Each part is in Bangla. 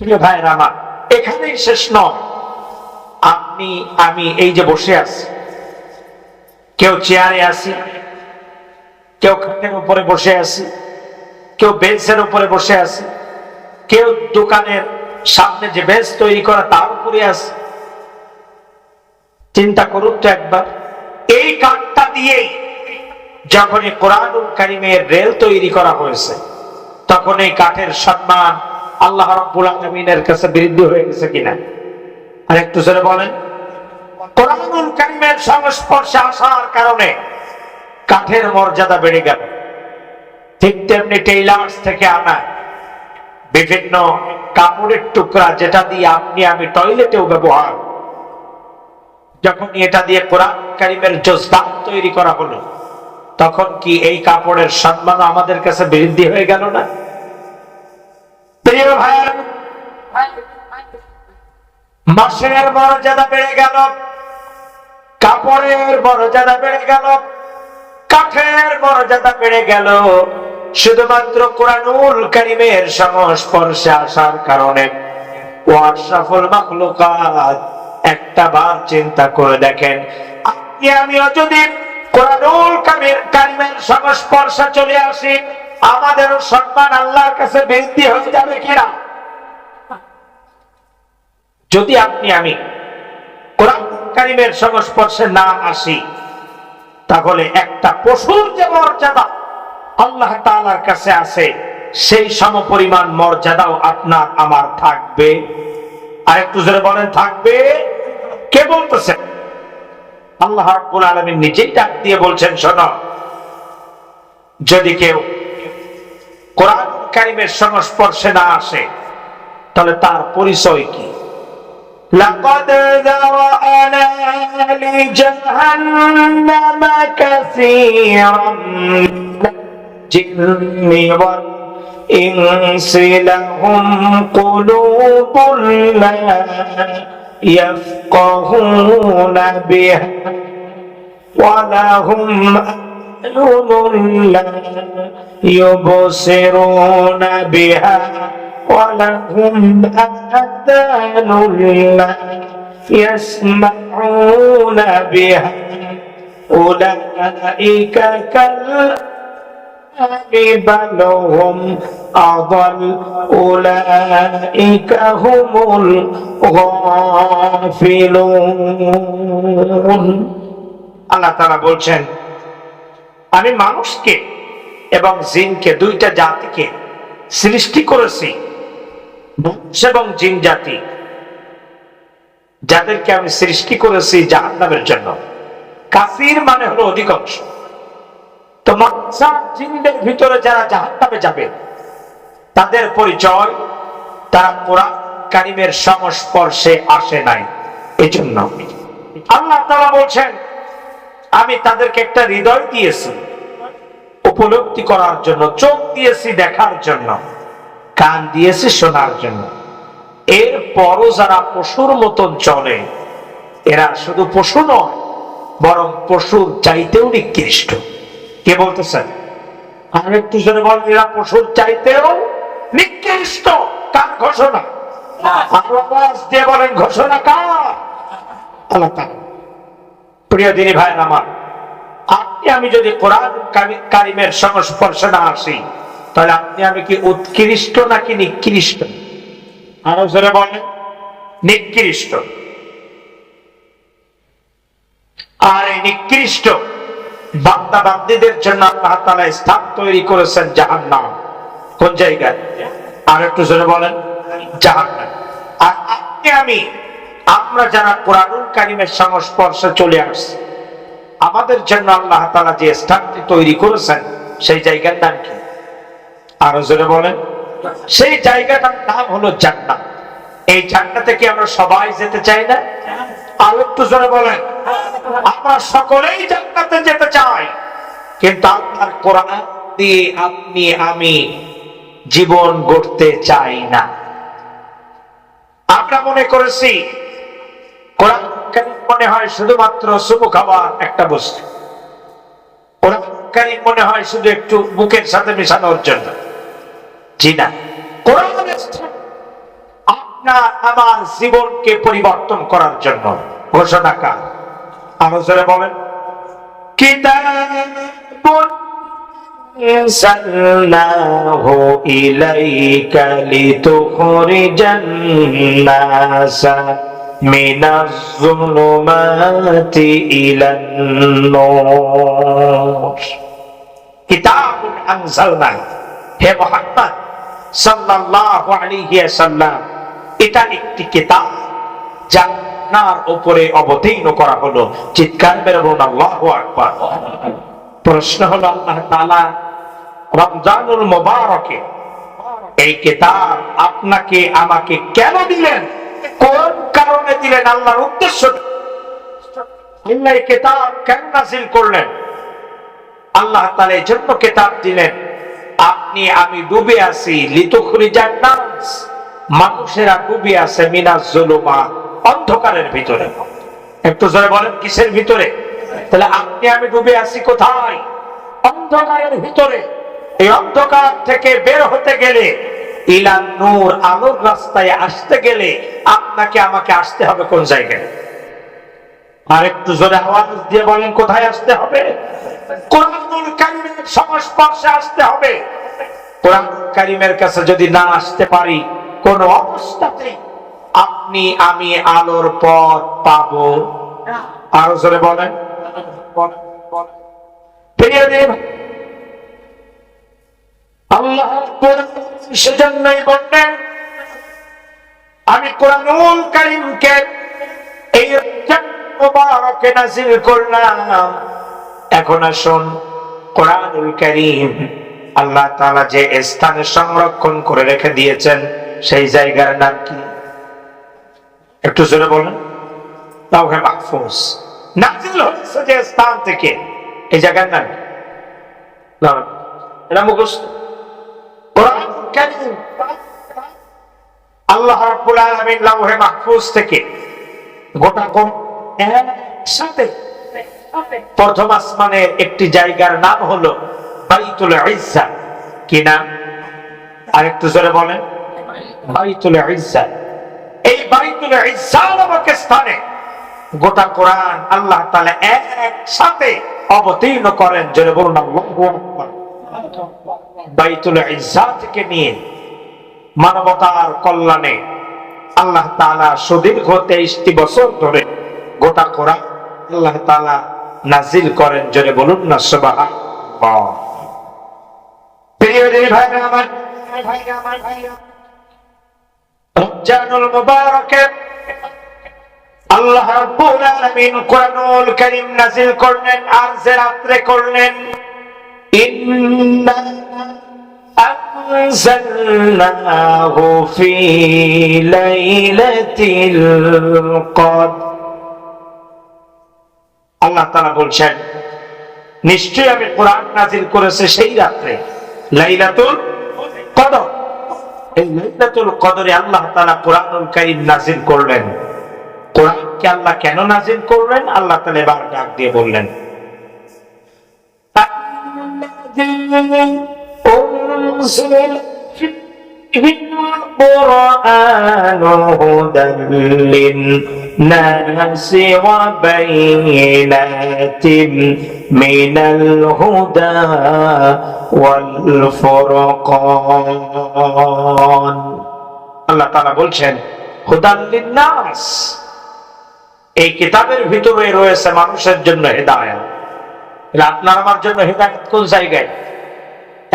প্রিয় ভাইয়ের আমার, এখানেই শেষ নয়। আপনি আমি এই যে বসে আছি, কেউ চেয়ারে আছি, কেউ খাটের উপরে বসে আছি, কেউ বেঞ্চের উপরে বসে আছে, কেউ দোকানের সামনে যে বেঞ্চ তৈরি করা তার উপরে আছে। চিন্তা করুন তো একবার, এই কাঠটা দিয়েই যখন এই কোরআনুল কারিমের রেল তৈরি করা হয়েছে তখন এই কাঠের সম্মান আল্লাহ রব্বুল আলমিনের কাছে বৃদ্ধি হয়ে গেছে কিনা? আর একটু জোরে বলেন। কোরআনুল কারিমের সংস্পর্শে আসার কারণে কাঠের মর্যাদা বেড়ে গেল। ঠিক তেমনি টেইলার্স থেকে আনা বিভিন্ন কাপড়ের টুকরা যেটা দিয়ে আপনি, আমি টয়লেটেও ব্যবহার। যখন এটা দিয়ে কোরআন কারিমের জজদান তৈরি করা হলো, তখন কি এই কাপড়ের সম্মান আমাদের কাছে বৃদ্ধি হয়ে গেল না? প্রিয় ভাইয়ের মাসের মর্যাদা বেড়ে গেল, কাপড়ের মর্যাদা বেড়ে গেল, কাঠের মর্যাদা বেড়ে গেল। শুধুমাত্র কোরআনুল কারিমের সংস্পর্শে আসার কারণে একটা বার চিন্তা করে দেখেন, আপনি, আমিও যদি কোরআনুল কারিমের সংস্পর্শে চলে আসি আমাদেরও সম্মান আল্লাহর কাছে বৃদ্ধি হয়ে যাবে কিনা? যদি আপনি আমি কোরআন সংস্পর্শে না আসি, তাহলে একটা পশুর যে মর্যাদা আল্লাহ তাআলার কাছে আছে, সেই সমপরিমাণ মর্যাদাও আপনার আমার থাকবে। আর একটু জোরে বলেন, থাকবে? কে বলতেছে? আল্লাহ রাব্বুল আলামিন নিজেই ডাক দিয়ে বলছেন, শোনো, যদি কেউ কোরআন কারিমের সংস্পর্শে না আসে তাহলে তার পরিচয় কি لقد ذرأنا لجهنم كثيرا من الجن والإنس لهم قلوب لا يفقهون بها ولهم أعين لا يبصرون بها ولهم آذان لا يسمعون بها أولئك كالأنعام بل هم أضل أولئك هم الغافلون আল্লাহ তারা বলছেন আমি মানুষকে এবং জিনকে, দুইটা জাতিকে সৃষ্টি করেছি মানুষ এবং জিন জাতি, যাদেরকে আমি সৃষ্টি করেছি জাহান্নামের জন্য। কাফির মানে হলো অধিকাংশ। তো মানুষ জিনদের ভিতরে যারা জাহান্নামে যাবে, তাদের পরিচয়, তারা কোরআন কারিমের সংস্পর্শে আসে নাই। এই জন্য আল্লাহ তারা বলছেন আমি তাদেরকে একটা হৃদয় দিয়েছি উপলব্ধি করার জন্য চোখ দিয়েছি দেখার জন্য কান দিয়েছি শোনার জন্য। এর পরও যারা পশুর মতন চলে এরা শুধু পশু নয় বরং পশুর চাইতেও নিকৃষ্ট। কে বলতেছেন? আর একটু জনে বল এরা পশুর চাইতেও নিকৃষ্ট। কার ঘোষণা? আরও দিয়ে বলেন ঘোষণা কার? আল্লাহ। প্রিয় দিনী ভাই আমার, আপনি আমি যদি কোরআন কারিমের সংস্পর্শে না আসি, তাহলে আপনি আমি কি উৎকৃষ্ট নাকি নিকৃষ্ট? আরও জোরে বলেন, নিকৃষ্ট। আর এই নিকৃষ্ট বান্দা বান্দিদের জন্য আল্লাহ তাআলা স্থান তৈরি করেছেন জাহান নাম কোন জায়গায়? আর একটু জোরে বলেন, জাহান্নাম। আর আপনি আমি আমরা যারা কোরআনুল কারিমের সংস্পর্শে চলে আসছি, আমাদের জন্য আল্লাহ তাআলা যে স্থানটি তৈরি করেছেন, সেই জায়গার নাম কি? আরও জোরে বলেন। সেই জায়গাটার নাম হলো জান্নাত। এই জান্নাতে কি আমরা সবাই যেতে চাই না? আর একটু জোরে বলেন। আমরা সকলেই জান্নাতে যেতে চাই। কিন্তু আপনার কোরআন দিয়ে আপনি, আমি জীবন গড়তে চাই না। আমরা মনে করেছি কোরআন কারীম মনে হয় শুধুমাত্র শুভ খাবার একটা বস্তু কোরআন কারীম মনে হয় শুধু একটু মুখের সাথে মেশানোর জন্য জি না কোরআনের স্থান আপনার আমার জীবনকে পরিবর্তন করার জন্য ঘোষণাকার আরো জোরে বলেন কিতাবুন أنزلناه إليك لتخرج الناس من الظلمات إلى النور كتاب أنزلناه হে মোহাম্মদ সাল্লাল্লাহু আলাইহি ওয়াসাল্লাম এটা একটি কিতাব যা আপনার উপরে অবতীর্ণ করা হলো চিৎকার মেরে বলুন আল্লাহু আকবার প্রশ্ন হলো আল্লাহ তাআলা রমজানুল মুবারকে এই কিতাব আপনাকে আমাকে কেন দিলেন কোন কারণে দিলেন আল্লাহর উদ্দেশ্য? কি? আল্লাহ এই কেন নাজিল করলেন? আল্লাহ এই জন্য কিতাব দিলেন, আপনি, আমি ডুবে আছি জান্নাত। মানুষেরা ডুবে আছে মিনাজ জুলুমা, অন্ধকারের ভিতরে। একটু জোরে বলেন, কিসের ভিতরে? তাহলে আপনি, আমি ডুবে আছি কোথায়? অন্ধকারের ভিতরে। এই অন্ধকার থেকে বের হতে গেলে ইলান নূর আলোর রাস্তায় আসতে গেলে আপনাকে আমাকে আসতে হবে কোন জায়গায়? আর একটু জোরে আওয়াজ দিয়ে বলেন কোথায় আসতে হবে? সংস্পর্শে আসতে হবে। কারিমের কাছে যদি না আসতে পারি কোন অবস্থাতে আপনি আমি আলোর পথ পাবো আরও জোরে বলেন, বলেন। আল্লাহ সেজন্যই বললেন, আমি কোরআনুল এই করলাম। এখন কোরআনুল আল্লাহ তাআলা যে স্থানে সংরক্ষণ করে রেখে দিয়েছেন, সেই জায়গার নাম কি? একটু জোরে বলেন। লাউহে মাহফুজ। নাজিল হয়েছে যে স্থান থেকে। এই জায়গার নাম এটা মুখস্থ। আল্লাহ মাহফুজ থেকে গোটা একসাথে প্রথম আসমানের একটি জায়গার নাম হলো বাইতুল ইজ্জা। কি নাম? আরেকটু জোরে বলেন। বাইতুল ইজ্জা। এই বাইতুল ইজ্জা নামক স্থানে গোটা কোরআন আল্লাহ তাআলা একসাথে অবতীর্ণ করেন। জোরে বলুন বাইতুল ইজ্জা থেকে নিয়ে, মানবতার কল্যাণে আল্লাহ তাআলা সুদীর্ঘ তেইশটি বছর ধরে গোটা কোরআন আল্লাহ তাআলা নাজিল করেন, জোরে বলুন না দিনী ভাইরা আমার ভাইরা আমার ভাইরা রমজানুল মুবারকে আল্লাহ রাব্বুল আলামিন কোরআনুল কারীম নাজিল করলেন, আর যে রাত্রে করলেন ইন্না أنزلناه في ليلة القدر আল্লাহ তাআলা বলছেন নিশ্চয়ই আমি কোরআন নাজিল করেছে সেই রাত্রে লাইলাতুল কদর এই লাইলাতুল কদরে আল্লাহ তাআলা কোরআনুল কারীম নাজিল করলেন কোরআনকে আল্লাহ কেন নাজিল করলেন আল্লাহ তাআলা এবার ডাক দিয়ে বললেন أنزل فيه القرآن هدى للناس وبينات من الهدى والفرقان আল্লাহ তাআলা বলছেন হুদান লিন্নাস এই কিতাবের ভিতরে রয়েছে মানুষের জন্য হেদায়েত আপনার আমার জন্য হেদায়েত কোন জায়গায়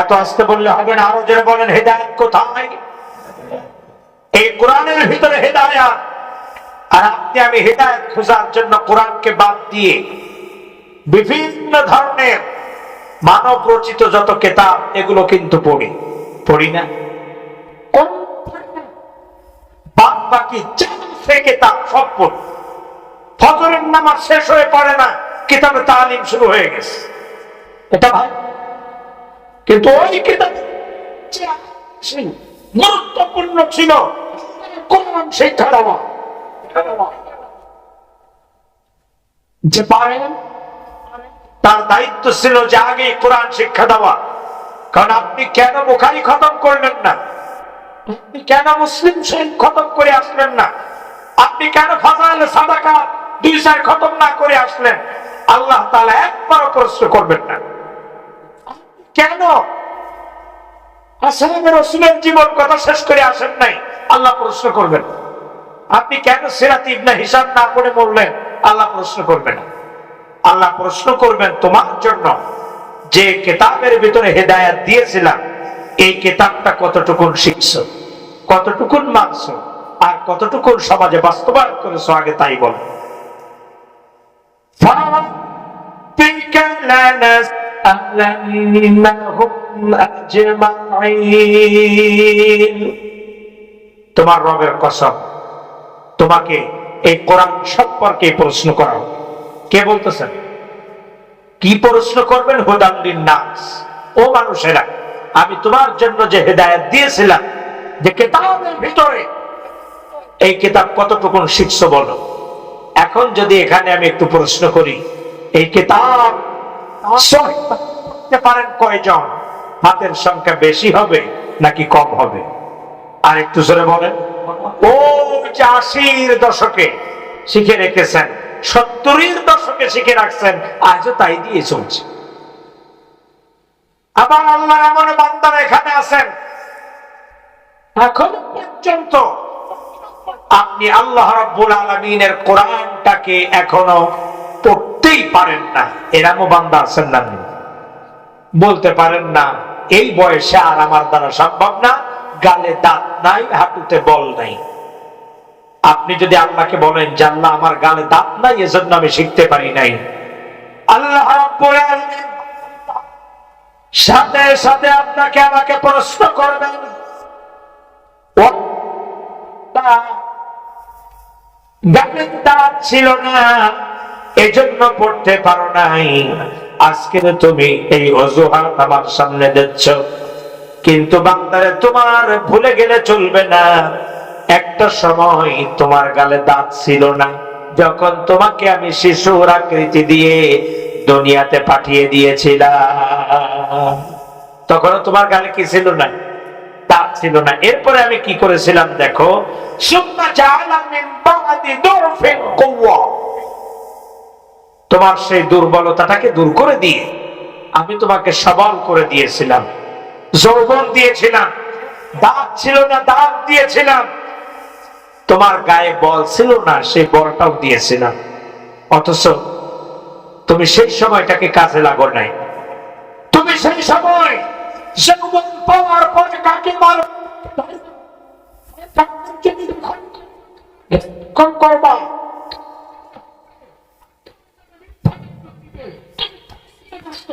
এত আসতে বললে হবে না, আরও জোরে বলেন, হেদায়ত কোথায়? এই কোরআনের ভিতরে হেদায়াত। আর আপনি আমি হেদায়ত খোঁজার জন্য কোরআনকে বাদ দিয়ে বিভিন্ন ধরনের মানব রচিত যত কেতাব, এগুলো কিন্তু পড়ি। পড়ি না? বাদ বাকি কেতাব সব পড়ি। ফজরের নামাজ শেষ হয়ে পড়ে না, কিতাবে তালিম শুরু হয়ে গেছে। এটা ভাই কিন্তু ওই কিতাব গুরুত্বপূর্ণ ছিল। কোরআন শিক্ষা দেওয়া যে পারেন তার দায়িত্ব ছিল যে আগে কোরআন শিক্ষা দেওয়া। কারণ আপনি কেন বুখারি খতম করলেন না? আপনি কেন মুসলিম শহীদ খতম করে আসলেন না? আপনি কেন ফাজাইলে সাদাকা দুই চার খতম না করে আসলেন? আল্লাহ তাআলা একবারও প্রশ্ন করবেন না। কেন আসলামের রসুলের জীবন কথা শেষ করে আসেন নাই আল্লাহ প্রশ্ন করবেন আপনি কেন সিরাত ইবনে হিসাব না করে বললেন আল্লাহ প্রশ্ন করবেন আল্লাহ প্রশ্ন করবেন তোমার জন্য যে কেতাবের ভিতরে হেদায়াত দিয়েছিলাম এই কেতাবটা কতটুকুন শিখছো কতটুকুন মানছো আর কতটুকুন সমাজে বাস্তবায়ন করেছো আগে তাই বল فربك لنسألنهم أجمعين তোমার রবের কসম, তোমাকে এই কোরআন সম্পর্কে প্রশ্ন করা কে বলতেছেন কি প্রশ্ন করবেন? হুদাল্লিন নাস ও মানুষেরা, আমি তোমার জন্য যে হেদায়েত দিয়েছিলাম, যে কেতাবের ভিতরে এই কেতাব কতটুকুন শিখছো বলো? এখন যদি এখানে আমি একটু প্রশ্ন করি, এই কিতাব পড়তে পারেন কয়জন? হাতের সংখ্যা বেশি হবে নাকি কম হবে? আর একটু জোরে বলেন। ও যে দশকে শিখে রেখেছেন, সত্তরের দশকে শিখে রাখছেন, আজও তাই দিয়ে চলছে। আবার আল্লাহ এমন বান্দারা এখানে আছেন। এখন পর্যন্ত আপনি আল্লাহ রাব্বুল আলামিনের কোরআনটাকে এখনও পড়তেই পারেন না। এরামও বান্দা আছেন না বলতে পারেন না, এই বয়সে আর আমার দ্বারা সম্ভব না, গালে দাঁত নাই, হাঁটুতে বল নাই। আপনি যদি আল্লাহকে বলেন জানলা আমার গালে দাঁত নাই, এজন্য আমি শিখতে পারি নাই। আল্লাহ সাথে সাথে আপনাকে আমাকে প্রশ্ন করবেন। গানের দাঁত ছিল না। এজন্য পড়তে পারো নাই। আজকে তুমি এই অজুহাত আমার সামনে দিচ্ছ। কিন্তু বান্দারে, তোমার ভুলে গেলে চলবে না। একটা সময় তোমার গালে দাঁত ছিল না। যখন তোমাকে আমি শিশুর আকৃতি দিয়ে দুনিয়াতে পাঠিয়ে দিয়েছিলাম তখন তোমার গালে কি ছিল না? দাঁত ছিল না। এরপরে আমি কি করেছিলাম দেখো? সুম্মা জাআলা মিন বাদি তোমার সেই দুর্বলতাটাকে দূর করে দিয়ে আমি তোমাকে সবল করে দিয়েছিলাম। যৌবন দিয়েছিলাম দাঁত ছিল না দাঁত দিয়েছিলাম। তোমার গায়ে বল ছিল না, সেই বলটাও দিয়েছিলাম। অথচ তুমি সেই সময়টাকে কাজে লাগো নাই। তুমি সেই সময় যৌবন পাওয়ার পরে কাকে মার করবা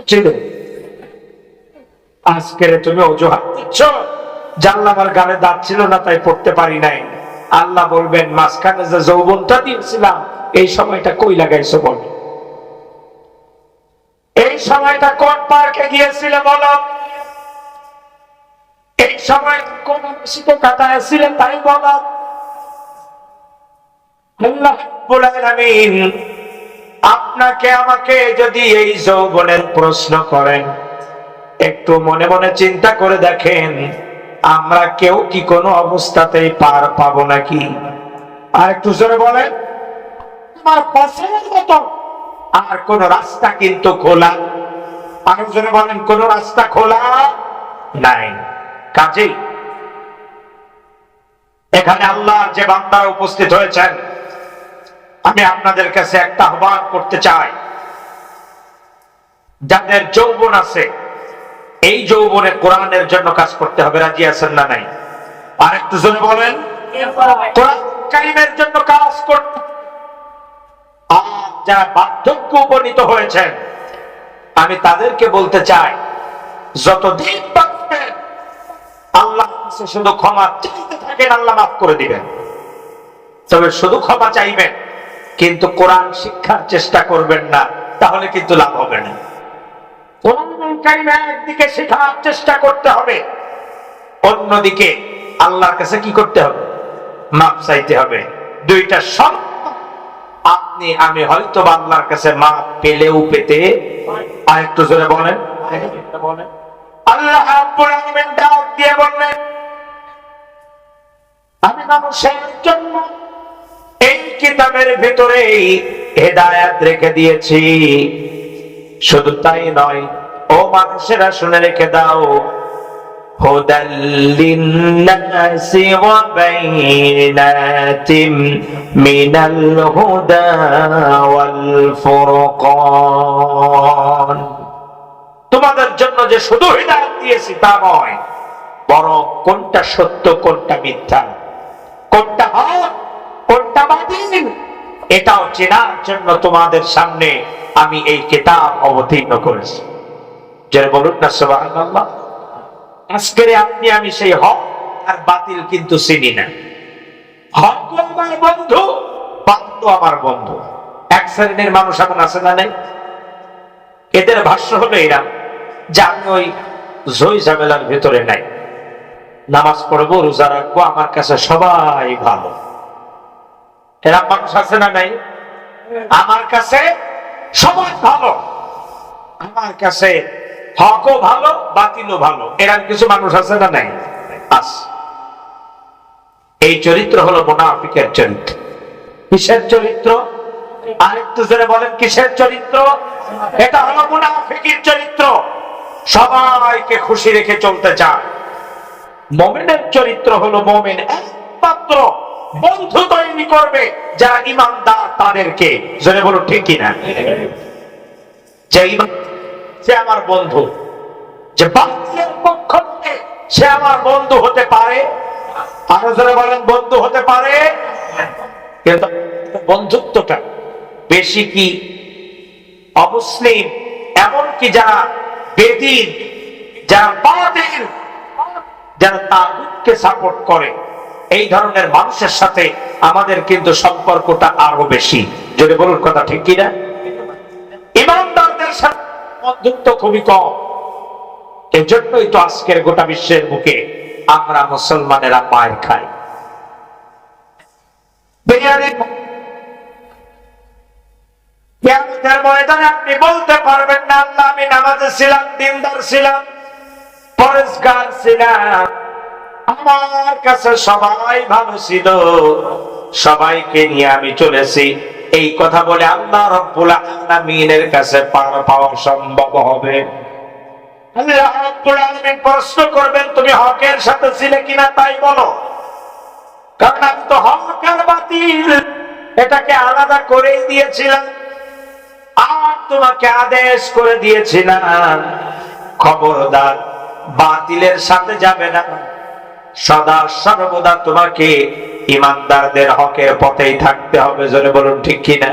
ছিল আজকের তুমি অজুহাত। দিচ্ছ জানলা আমার গালে দাঁত ছিল না, তাই পড়তে পারি নাই। আল্লাহ বলবেন, মাঝখানে যে যৌবনটা দিয়েছিলাম, এই সময়টা কই লাগাইছো বল? এই সময়টা কোন পার্কে গিয়েছিলে বলো? এই সময় কোন শীতে কাটাইছিলে তাই বলো? আলামিন আপনাকে আমাকে যদি এই যৌবনের প্রশ্ন করেন, একটু মনে মনে চিন্তা করে দেখেন, আমরা কেউ কি কোনো অবস্থাতেই পার পাবো নাকি? আর একটু জোরে বলেন। আমার পছন্দের মতো। আর কোন রাস্তা কিন্তু খোলা। আরেকজনে বলেন, কোন রাস্তা খোলা নাই। কাজেই এখানে আল্লাহ যে বান্দারা উপস্থিত হয়েছেন আমি আপনাদের কাছে একটা আহ্বান করতে চাই। যাদের যৌবন আছে, এই যৌবনে কোরআনের জন্য কাজ করতে হবে। রাজি আছেন না নাই? আর একটু জনে বলেন। কোরআন জন্য কাজ করতে যারা বার্ধক্য উপনীত হয়েছেন, আমি তাদেরকে বলতে চাই, যতদিন আল্লাহ শুধু ক্ষমা চাইতে থাকেন, আল্লাহ মাফ করে দিবেন। তবে শুধু ক্ষমা চাইবেন কিন্তু কোরআন শিক্ষার চেষ্টা করবেন না, তাহলে কিন্তু লাভ হবে না। একদিকে শেখার চেষ্টা করতে হবে, অন্যদিকে আল্লাহর কাছে কি করতে হবে? মাপ চাইতে হবে। দুইটা সব আপনি, আমি হয়তো আল্লাহর কাছে মাপ পেলেও পেতে আর একটু জোরে বলেন। আল্লাহ দিয়ে বললেন, আমি মানুষের জন্য কিতাবের ভেতরেই হেদায়াত রেখে দিয়েছি শুধু তাই নয় ও মানুষেরা শুনে রেখে দাও هدى للناس وبينات من الهدى والفرقان তোমাদের জন্য যে শুধু হৃদায়ত দিয়েছি তা নয় বরং কোনটা সত্য কোনটা মিথ্যা কোনটা হক কোনটা বাতিল এটাও চেনার জন্য তোমাদের সামনে আমি এই কেতাব অবতীর্ণ করেছি। যারা বলুন না, সুবহানাল্লাহ। আজকের আপনি আমি সেই হক আর বাতিল কিন্তু চিনি না। হক আমার বন্ধু, বাতিল আমার বন্ধু। এক শ্রেণির মানুষ এখন আছে না নেই? এদের ভাষ্য হলো এরা, যে আমি ওই জয় ঝামেলার ভেতরে নাই। নামাজ পড়ব, রোজা রাখব, আমার কাছে সবাই ভালো। এরা মানুষ আছে না নাই? আমার কাছে সবাই ভালো। আমার কাছে হকও ভালো, বাতিলও ভালো। এরকম কিছু মানুষ আছে না নাই? আস এই চরিত্র হলো মোনাফিকের চরিত্র। কিসের চরিত্র? আরেকটু জোরে বলেন, কিসের চরিত্র? এটা হলো মুনাফিকের চরিত্র। সবাইকে খুশি রেখে চলতে চায়। মোমেনের চরিত্র হলো মোমেন একমাত্র বন্ধু তৈরি করবে যারা ইমানদার তাদেরকে। জোরে বলো ঠিক কিনা? যে ইমান সে আমার বন্ধু। যে বাতিলের পক্ষ থেকে সে আমার বন্ধু হতে পারে। আরও যারা বলেন, বন্ধু হতে পারে। কিন্তু বন্ধুত্বটা বেশি কি অমুসলিম এমনকি যারা বেদিন, যারা বাতিল, যারা তাগুতকে সাপোর্ট করে। এই ধরনের মানুষের সাথে আমাদের কিন্তু সম্পর্কটা আরও বেশি। যদি বলুন কথা ঠিক কিনা? ইমানদারদের সাথে বন্ধুত্ব খুবই কম। এজন্যই তো আজকের গোটা বিশ্বের বুকে আমরা মুসলমানেরা মায়ের খাই। আপনি বলতে পারবেন না, আল্লাহ আমি নামাজে ছিলাম, দিনদার ছিলাম, পরেশগার ছিলাম। আমার কাছে সবাই ভালো ছিল। সবাইকে নিয়ে আমি চলেছি। এই কথা বলে আল্লাহ রব্বুল আলামিনের কাছে পার পাওয়া সম্ভব হবে। আল্লাহ রব্বুল আলামিন প্রশ্ন করবেন, তুমি হকের সাথে ছিলে কিনা তাই বলো। কারণ আমি তো হক আর বাতিল। এটাকে আলাদা করেই দিয়েছিলাম। আর তোমাকে আদেশ করে দিয়েছিলাম। খবরদার, বাতিলের সাথে যাবে না। সদা সর্বদা তোমাকে ইমানদারদের হকের পথেই থাকতে হবে জোরে বলুন ঠিক কিনা?